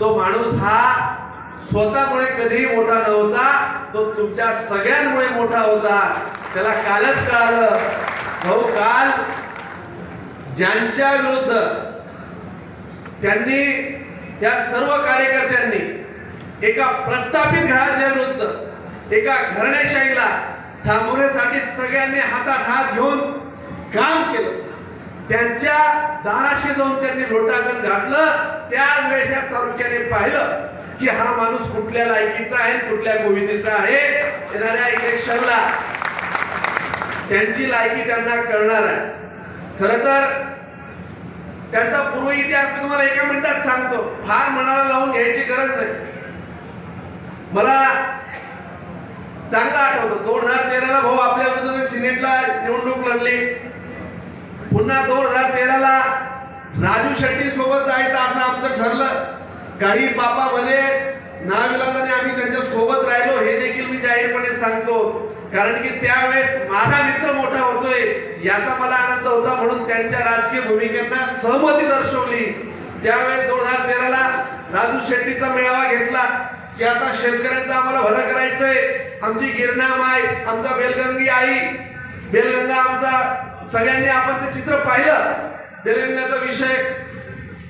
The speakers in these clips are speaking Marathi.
तो माणूस हा स्वतःमुळे कधीही मोठा नव्हता तो तुमच्या सगळ्यांमुळे मोठा होता. त्याला कालच कळालं. भाऊ काल ज्यांच्या विरुद्ध त्यांनी त्या सर्व कार्यकर्त्यांनी एका प्रस्थापित घराच्या विरुद्ध एका घराणेशाहीला थांबवण्यासाठी सगळ्यांनी हातात हात घेऊन काम केलं. त्यांच्या दाराशी जाऊन त्यांनी लोटांगण घातलं. त्यावेळेस या तालुक्याने पाहिलं की हा माणूस कुठल्या लायकीचा आहे कुठल्या गोविंदीचा आहे येणाऱ्या इलेक्शनला. त्यांची लायकी त्यांना कळणार आहे. खर तर त्यांचा पूर्व इतिहास मी तुम्हाला एका मिनिटात सांगतो. फार मनाला लावून घ्यायची गरज नाही. मला चांगलं आठवतो. दोन हजार तेराला भाऊ आपल्या सिनेटला निवडणूक लढली. पुन्हा दोन हजार तेराला राजू शेट्टी सोबत जायचं असं आमचं ठरलं. काही बाबा म्हणे नाविलाजाने आम्ही त्यांच्यासोबत राहिलो हे देखील मी जाहीरपणे सांगतो. कारण की त्यावेळेस माझा मित्र मोठा होतोय याचा मला आनंद होता म्हणून त्यांच्या राजकीय भूमिकेना सहमती दर्शवली. त्यावेळेस दोन हजार तेराला राजू शेट्टीचा मेळावा घेतला की आता शेतकऱ्यांचं आम्हाला भलं करायचंय. आमची गिरणा माय आमचा बेलगंगी आई बेलगंगा आमचा सगळ्यांनी आपण ते चित्र पाहिलं. बेलगंगाचा विषय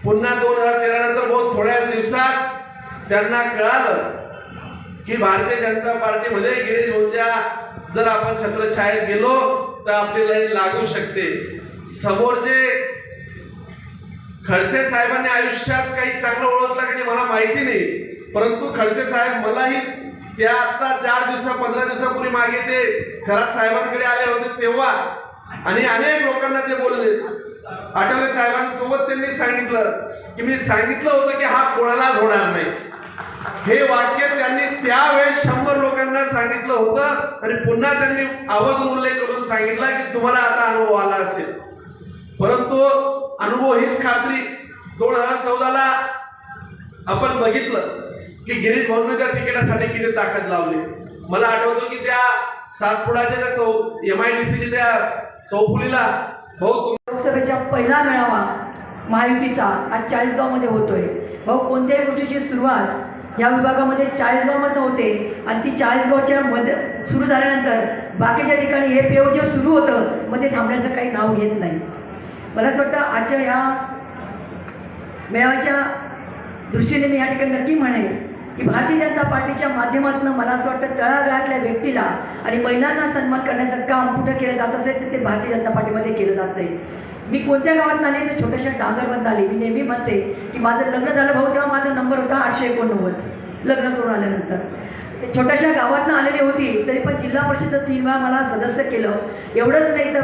पुन्हा दोन हजार तेरा नंतर बहुत थोड्या दिवसात त्यांना कळालं की भारतीय जनता पार्टीमध्ये गिरीश भाऊच्या जर आपण छत्रछायेत गेलो तर आपली लढाई लागू शकते. समोरचे खडसे साहेबांनी आयुष्यात काही चांगलं ओळखलं की मला माहिती नाही. परंतु खडसे साहेब मलाही त्या आता चार दिवसा पंधरा दिवसापूर्वी मागे ते खरात साहेबांकडे आले होते तेव्हा. आणि अनेक लोकांना ते बोलले. आठवले साहेबांसोबत त्यांनी सांगितलं की मी सांगितलं होतं की हा कोणालाच होणार नाही. हे वाक्य त्यांनी त्यावेळेस शंभर लोकांना सांगितलं होतं आणि पुन्हा त्यांनी आवाज उल्लेख करून सांगितला की तुम्हाला आता अनुभव आला असेल. परंतु अनुभव हीच खात्री दोन हजार चौदाला आपण बघितलं की गिरीश भाऊने त्या तिकिटासाठी किती ताकद लावली. मला आठवतो की त्या सातपुडाच्या त्या चौ एम आय डी सीच्या त्या चौफुलीला. भाऊ लोकसभेचा पहिला मेळावा महायुतीचा आज चाळीसगावमध्ये होतोय. भाऊ कोणत्याही गोष्टीची सुरुवात या विभागामध्ये चाळीसगावमधनं होते आणि ती चाळीसगावच्या मध्ये सुरू झाल्यानंतर बाकीच्या ठिकाणी हे पेव जे सुरू होतं मग ते थांबण्याचं काही नाव घेत नाही. मला असं वाटतं आजच्या ह्या मेळाव्याच्या दृष्टीने मी या ठिकाणी नक्की म्हणेन. की भारतीय जनता पार्टीच्या माध्यमातून मला असं वाटतं तळागाळातल्या व्यक्तीला आणि महिलांना सन्मान करण्याचं काम कुठं केलं जात असेल तर ते भारतीय जनता पार्टीमध्ये केलं जात नाही. मी कोणत्या गावात आले तर छोट्याशा डांगरबंद आले. मी नेहमी म्हणते की माझं लग्न झालं भाऊ तेव्हा माझा नंबर होता आठशे एकोणनव्वद. लग्न करून आल्यानंतर. ते छोट्याशा गावातनं आलेली होती तरी पण जिल्हा परिषद तीन वेळा मला सदस्य केलं. एवढंच नाही तर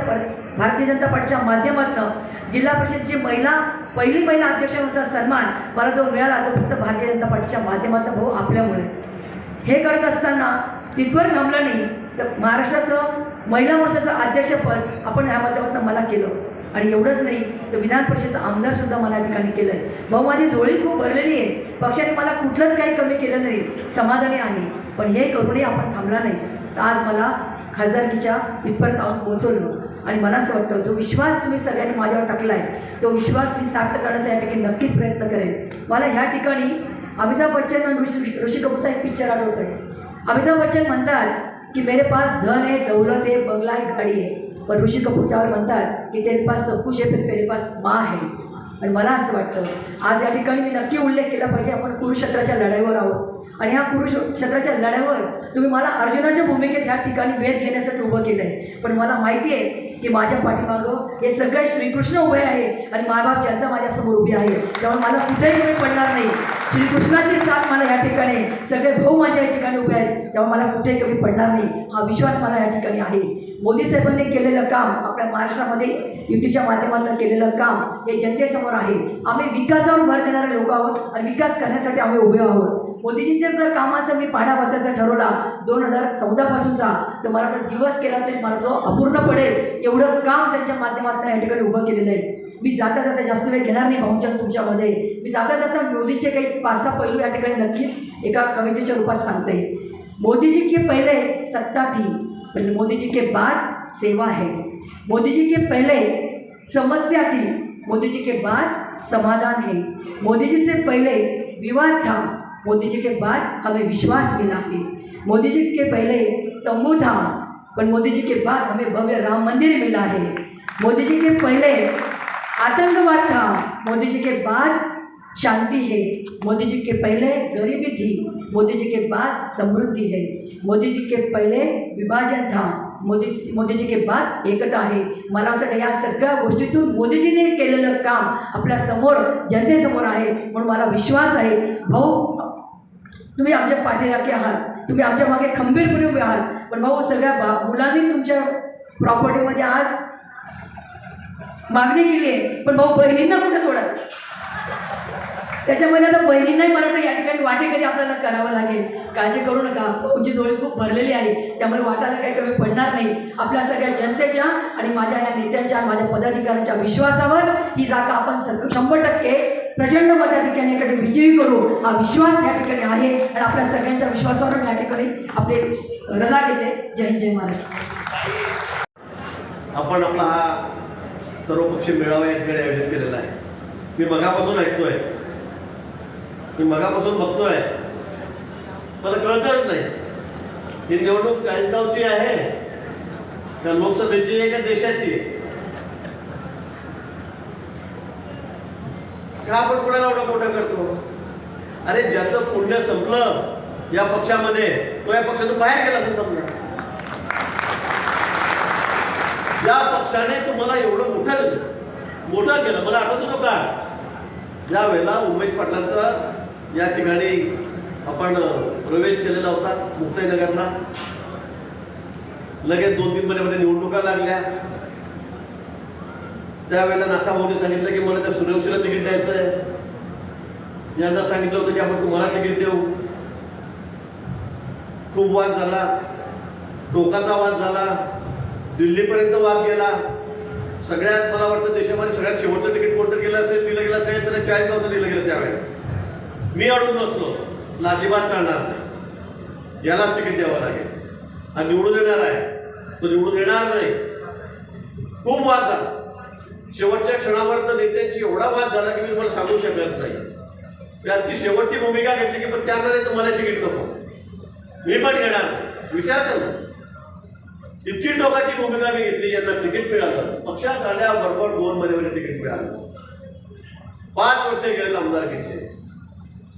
भारतीय जनता पार्टीच्या माध्यमातून जिल्हा परिषदेची महिला पहिली महिला अध्यक्षांचा सन्मान. मला जो मिळाला तो फक्त भारतीय जनता पार्टीच्या माध्यमातून भाऊ आपल्यामुळे. हे करत असताना तिथवर थांबलं नाही तर महाराष्ट्राचं महिला मोर्चाचं अध्यक्षपद आपण ह्या माध्यमातून मला केलं. आणि एवढंच नाही तर विधान परिषदेचं आमदार सुद्धा मला या ठिकाणी केलं आहे भाऊ माझी झोळी खूप भरलेली आहे. पक्षाने मला कुठलंच काही कमी केलं नाही. समाधानी आहे. पण हे करूनही आपण थांबला नाही. तर आज मला खासदारकीच्या इथपर्यंत आपण पोहोचवलं. आणि मला असं वाटतं जो विश्वास तुम्ही सगळ्यांनी माझ्यावर टाकला आहे तो विश्वास मी सार्थ करण्याचा या ठिकाणी नक्कीच प्रयत्न करेन. मला ह्या ठिकाणी अमिताभ बच्चन आणि ऋषी ऋषी कपूरचा एक पिक्चर आठवत आहे अमिताभ बच्चन म्हणतात की मेरे पास धन है दौलत है बंगला है गाडी आहे पण ऋषी कपूर त्यावर म्हणतात की तेरे पास सब कुछ है पण तेरे पास माँ है. आणि मला असं वाटतं आज या ठिकाणी मी नक्की उल्लेख केला पाहिजे आपण कुरुक्षेत्राच्या लढाईवर आहोत. आणि ह्या कुरुक्षेत्राच्या लढाईवर तुम्ही मला अर्जुनाच्या भूमिकेत ह्या ठिकाणी वेध घेण्यासाठी उभं केलं आहे पण मला माहिती आहे की माझ्या पाठीमागं हे सगळे श्रीकृष्ण उभे आहे आणि मायबाप जनता माझ्यासमोर उभी आहे. त्यामुळे मला कुठेही कमी पडणार नाही. श्रीकृष्णाची साथ मला या ठिकाणी सगळे भाऊ माझ्या या ठिकाणी उभे आहेत. त्यामुळे मला कुठेही कमी पडणार नाही. हा विश्वास मला या ठिकाणी आहे. मोदी साहेबांनी केलेलं काम आपल्या महाराष्ट्रामध्ये युतीच्या माध्यमातून केलेलं काम हे जनतेसमोर आहे. आम्ही विकासावर भर देणारे लोक आहोत आणि विकास करण्यासाठी आम्ही उभे आहोत. मोदीजींच्या जर कामाचा मी पाढा वाचायचा ठरवला दोन हजार चौदापासूनचा तर मला दिवस केला तरी मला जो अपूर्ण पडेल. एवढं काम त्यांच्या माध्यमातून या ठिकाणी उभं केलेलं आहे. मी जाता जाता जास्त वेळ घेणार नाही भाऊच्या तुमच्यामध्ये. मी जाता जाता मोदीचे काही पाच सहा पैलू या ठिकाणी नक्कीच एका कवितेच्या रूपात सांगते. मोदीजी की पहिले पहले सत्ता थी. मोदी जी के बाद सेवा है। मोदी जी के पहले समस्या थी, मोदी जी के बाद समाधान है। मोदी जी से पहले विवाद था, मोदी जी के बाद हमें विश्वास मिला है। मोदी जी के पहले तंबू था, पर मोदी जी के बाद हमें भव्य राम मंदिर मिला है। मोदी जी के पहले आतंकवाद था, मोदी जी के बाद शांति है। मोदी जी के पहले गरीबी थी मोदी जी के बाद समृद्धि है। मोदी जी के पहले विभाजन था मोदी मोदी जी के बाद एकता आहे मला असं या सगळ्या गोष्टीतून मोदीजीने केलेलं काम आपल्यासमोर जनतेसमोर आहे म्हणून मला विश्वास आहे. भाऊ तुम्ही आमच्या पाठीराखी आहात तुम्ही आमच्या मागे खंबीरपणे उभे आहात. पण भाऊ सगळ्या बा मुलांनी तुमच्या प्रॉपर्टीमध्ये आज मागणी केली आहे. पण भाऊ बहिणींना कुठे सोडा त्याच्यामध्ये आता बहिणींनाही मला वाटतं या ठिकाणी वाटे कधी आपल्याला करावं लागेल. काळजी करू नका. भाऊची डोळे खूप भरलेली आहे त्यामुळे वाटायला काही कमी पडणार नाही. आपल्या सगळ्या जनतेच्या आणि माझ्या या नेत्यांच्या माझ्या पदाधिकाऱ्यांच्या विश्वासावर ही जागा आपण शंभर टक्के प्रचंड मताधिकाऱ्यांकडे विजयी करू. हा विश्वास या ठिकाणी आहे. आणि आपल्या सगळ्यांच्या विश्वासावर या ठिकाणी आपले रजा घेते. जय हिंद जय महाराष्ट्र. आपण आपला हा सर्वपक्षीय मेळावा या ठिकाणी आयोजित केलेला आहे. मी मगापासून ऐकतोय मी मगापासून बघतोय. मला कळतच नाही. ही निवडणूक चाळीसगावची आहे. का लोकसभेची आहे का देशाची? आहे का आपण कुणाला एवढं मोठं करतो? अरे ज्याचं पुण्य संपलं या पक्षामध्ये तो या पक्षातून बाहेर गेला असं समजा. या पक्षाने तुम्हाला एवढं मोठं मोठं केलं. मला आठवतो तो का ज्या वेळेला उमेश पाटलांचा या ठिकाणी आपण प्रवेश केलेला होता मुक्ताईनगरला. लगेच दोन तीन महिन्यामध्ये निवडणुका लागल्या. त्यावेळेला नाथाभाऊनी सांगितलं की मला त्या सूर्यवंशीला तिकीट द्यायचं आहे. यांना सांगितलं होतं की आपण तुम्हाला तिकीट देऊ. खूप वाद झाला. टोकाचा वाद झाला. दिल्लीपर्यंत वाद गेला. सगळ्यात मला वाटतं देशामध्ये सगळ्यात शेवटचं तिकीट कोणतं गेलं असेल दिलं गेलं असेल तर चाळीस गावचं दिलं गेलं त्यावेळेला मी अडून बसलो. ना अजिबात चालणार नाही. यालाच तिकीट द्यावं लागेल. हा निवडून येणार आहे. तो निवडून येणार नाही. खूप वाद झाला. शेवटच्या क्षणापर्यंत नेत्यांशी एवढा वाद झाला की मी तुम्हाला सांगू शकत नाही. त्यांची शेवटची भूमिका घेतली की पण त्यांना तर मला तिकीट नको. मी पण घेणार विचार कर. इतकी टोकाची भूमिका मी घेतली यांना तिकीट मिळालं. पक्षात आल्याबरोबर दोन मध्ये तिकीट मिळालं. पाच वर्ष गेले आमदारकीचे.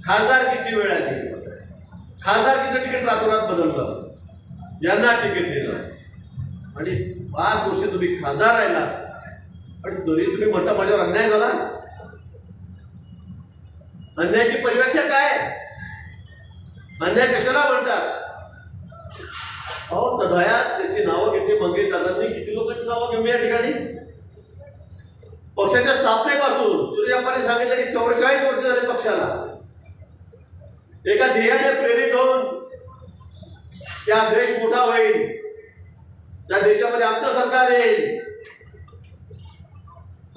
खासदारकीची वेळ आली? खासदारकीचं तिकीट रातोरात बदललं? यांना तिकीट दिलं. आणि पाच वर्ष तुम्ही खासदार राहिला. आणि तरी तुम्ही म्हणता माझ्यावर अन्याय झाला? अन्यायाची परिव्याख्या काय? अन्याय कशाला म्हणतात? अहो तदयात त्याची नावं घेतली मंगेश दादांनी. किती लोकांची नावं घेऊन या ठिकाणी? पक्षाच्या स्थापनेपासून सूर्याप्पाने सांगितलं की चौवेचाळीस वर्ष झाले पक्षाला. एका ध्येयाने प्रेरित होऊन त्या देश मोठा होईल. त्या देशामध्ये आमचं सरकार येईल.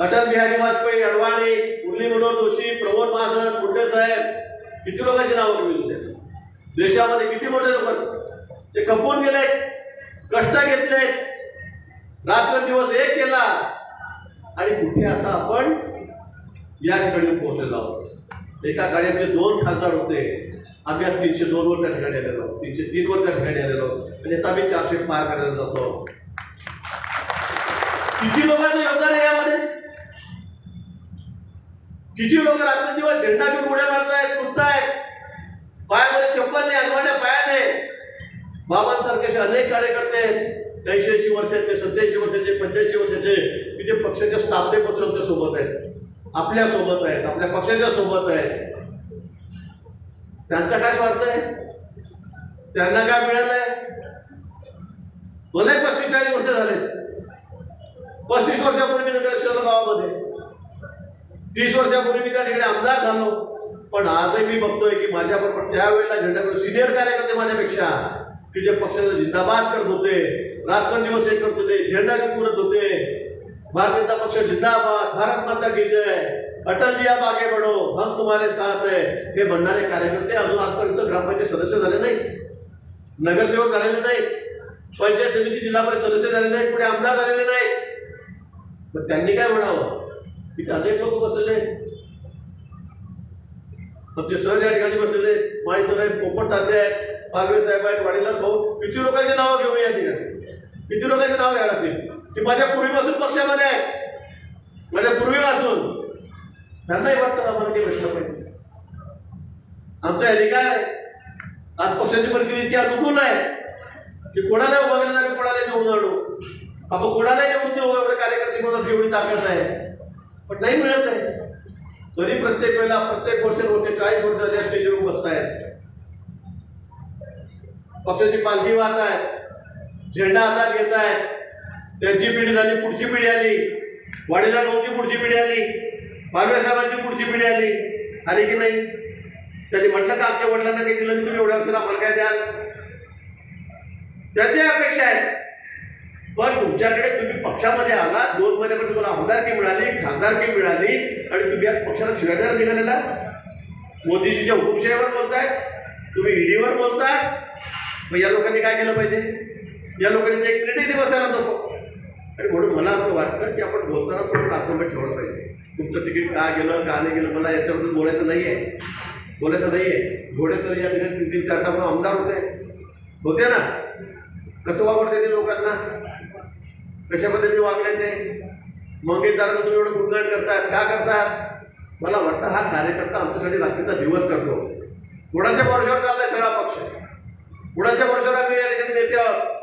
अटल बिहारी वाजपेयी अडवाणी मुरली मनोहर जोशी प्रमोद महाजन मुंडे साहेब किती लोकांची नावं मिळून देशामध्ये किती मोठे लोक? ते खपून गेले कष्ट घेतले रात्र दिवस एक केला. आणि कुठे आता आपण या ठिकाणी पोहोचलेलो आहोत? एका गाड्यातले दोन खासदार होते. आम्ही आज तीनशे दोन वर त्या ठिकाणी आलेलो आहोत. तीनशे तीन वर त्या ठिकाणी आलेलो आहोत. आणि आता आम्ही चारशे पार करायला जातो किती लोकांचं योगदान आहे यामध्ये? किती लोक रात्रंदिवस झेंडा घेऊन उड्या मारतायत कुदतायत? पायामध्ये चप्पल नाही हलवाड्या पायात आहे बाबांसारखे असे अनेक कार्यकर्ते आहेत. ऐंशी वर्षाचे सत्याऐंशी वर्षाचे पंच्याऐंशी वर्षाचे की जे पक्षाच्या स्थापनेपासून आमच्यासोबत आहेत. आपल्यासोबत आहेत आपल्या पक्षाच्या सोबत आहेत. त्यांचा काय स्वार्थ आहे? त्यांना काय मिळालंय मला पस्तीस चाळीस वर्ष झाले पस्तीस वर्षापूर्वी मी शहर गावामध्ये. तीस वर्षापूर्वी मी त्या ठिकाणी आमदार झालो. पण आजही मी बघतोय की माझ्याबरोबर त्यावेळेला झेंडाकडे सिनियर कार्यकर्ते माझ्यापेक्षा की जे पक्षाचा जिंदाबाद करत होते रात्रंदिवस हे करत होते झेंडा घेऊन पुरत होते. भारतीय जनता पक्ष जिंदाबाद भारत माता की जय. अटल जी आप आगे बढ़ो. हम तुम्हारे साथ है. हे म्हणणारे कार्यकर्ते अजून आजपर्यंत ग्रामपंचायत सदस्य झाले नाही नगरसेवक झालेले नाही पंचायत समिती जिल्हा परिषद सदस्य झालेले नाही कुठे आमदार झालेले नाही मग त्यांनी काय म्हणावं? इथे अनेक लोक बसलेले आमचे सर या ठिकाणी बसलेले माई सर पोपट तात्या आहेत पालवे साहेब आहेत वाडीलाल भाऊ. किती लोकांची नावं घेऊ या ठिकाणी. किती लोकांची नावं घ्या लागतील की माझ्या पूर्वीपासून पक्षामध्ये आहे. माझ्या पूर्वीपासून. त्यांनाही वाटतं आम्हाला काही भेटलं पाहिजे आमचा अधिकार आज पक्षाची परिस्थिती इतकी अनुकूल आहे की कोणाला उभं केलं आम्ही कोणाला निवडून आणू आपण कोणाला निवडून देऊ एवढे कार्यकर्ते कोणाला एवढी ताकद नाही. पण नाही मिळत आहे. तरी प्रत्येक वेळेला प्रत्येक वर्ष वर्ष चाळीस वर्ष झाली स्टेजवर बसतायत. पक्षाची पालखी वाहत आहे झेंडा हातात घेत आहे त्यांची पिढी झाली पुढची पिढी आली. वाडीला भाऊची पुढची पिढी आली. पालवे साहेबांची पुढची पिढी आली. आली की नाही? त्यांनी म्हटलं का आमच्या वडिलांना काही दिलं तुम्ही एवढ्या वर्षाला आम्हाला काय द्याल? त्याची अपेक्षा आहे. पण तुमच्याकडे तुम्ही पक्षामध्ये आला दोन महिन्यामध्ये तुम्हाला आमदारकी मिळाली खासदारकी मिळाली आणि तुम्ही आज पक्षाला शिवाय निघालेला मोदीजीच्या हुकुमशाहीवर बोलताय तुम्ही ईडीवर बोलताय. मग या लोकांनी काय केलं पाहिजे? या लोकांनी ते एक बसायला नको. आणि म्हणून मला असं वाटतं की आपण बोलताना थोडं आत्मबत ठेवलं पाहिजे. तुमचं तिकीट का गेलं का नाही गेलं मला याच्याबद्दल बोलायचं नाही आहे बोलायचं नाही आहे घोडेसर या ठिकाणी तीन तीन चार टाकून आमदार होते. होते ना? कसं वापरते ते लोकांना? कशा पद्धतीने वागण्याचे? ते मंगेशदारांना तुम्ही एवढं गुणगान करतात का करतात मला वाटतं हा कार्यकर्ता आमच्यासाठी रात्रीचा दिवस करतो. कुणाच्या भरोशावर चाललाय सगळा पक्ष? कुणाच्या वर्षावर आम्ही या ठिकाणी नेते आहोत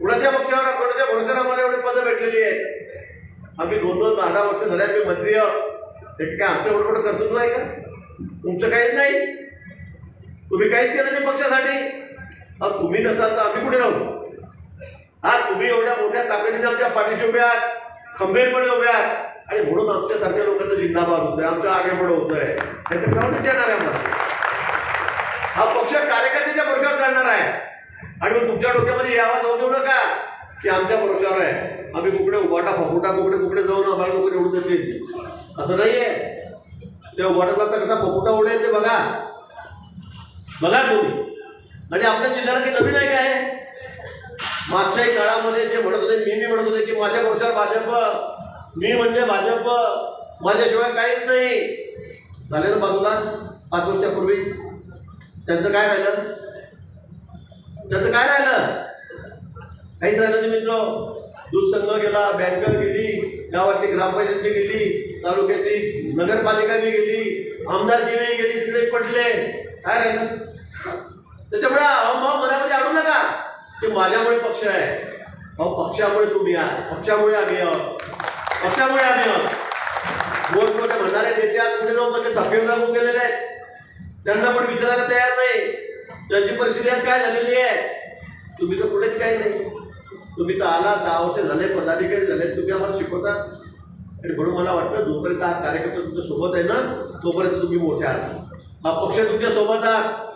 कुणाच्या पक्षावर कोणाच्या भरोशावर आम्हाला एवढे भेटलेली आहेत आम्ही दोन दोन दहा दहा वर्ष झाले आम्ही मंत्री आहोत. एक काय आमच्या एवढं मोठं कर्तृत्व आहे का? तुमचं काहीच नाही. तुम्ही काहीच केलं नाही पक्षासाठी. अहो तुम्ही नसाल तर आम्ही कुठे राहू? हा तुम्ही एवढ्या मोठ्या ताकदीने आमच्या पाठीशी उभे आहात. खंबीरपणे उभे आहात. आणि म्हणून आमच्यासारख्या लोकांचा जिंदाबाद होतोय. आमचं आगेपुढं होतोय. त्याचं ग्राउंड विचारणार आहे आम्हाला? हा पक्ष कार्यकर्त्याच्या पक्षावर चालणार आहे. आणि मग तुमच्या डोक्यामध्ये यावा जाऊ देऊ नका. की आमच्या भरोशावर आहे. आम्ही कुकडे उभाटा फफुटा कुकडे कुकडे जाऊन आम्हाला लोक निवडून देतील. असं नाही आहे त्या उभाटाला तर कसा फफुटा उडेल ते बघा. बघा तुम्ही. आणि आपल्या जिल्ह्याला काही नवीन आहे काय मागच्याही काळामध्ये जे म्हणत होते मी मी म्हणत होते की माझ्या भरोशावर भाजप मी म्हणजे भाजप. माझ्याशिवाय काहीच नाही. झाले ना बाजूला पाच वर्षापूर्वी. त्यांचं काय राहिलं? त्यांचं काय राहिलं? काहीच राहिलं नाही मित्र. दूध संघ गेला बँक गेली गावातली ग्रामपंचायत गेली तालुक्याची नगरपालिका बी गेली आमदारकी मी गेली तिकडे पडले. काय राहिलं? त्याच्यामुळे अहमभाव मनामध्ये आणू नका. ते माझ्यामुळे पक्ष आहे. अहो पक्षामुळे तुम्ही आहात पक्षामुळे आम्ही आहोत. पक्षामुळे आम्ही आहोत. मोठमोठे म्हणणारे नेते आज पुढे जाऊन म्हणजे धपेल लागून गेलेले आहेत. त्यांना पण विचारायला तयार नाही. त्यांची परिस्थिती आज काय झालेली आहे? तुम्ही तर कुठेच काही नाही. तुम्ही तर आला दहा वर्ष झाले पदाधिकारी झाले तुम्ही आम्हाला शिकवता. आणि म्हणून मला वाटतं जोपर्यंत हा कार्यकर्ता तुमच्यासोबत आहे ना तोपर्यंत तुम्ही मोठे आहात. हा पक्ष तुमच्यासोबत आहात.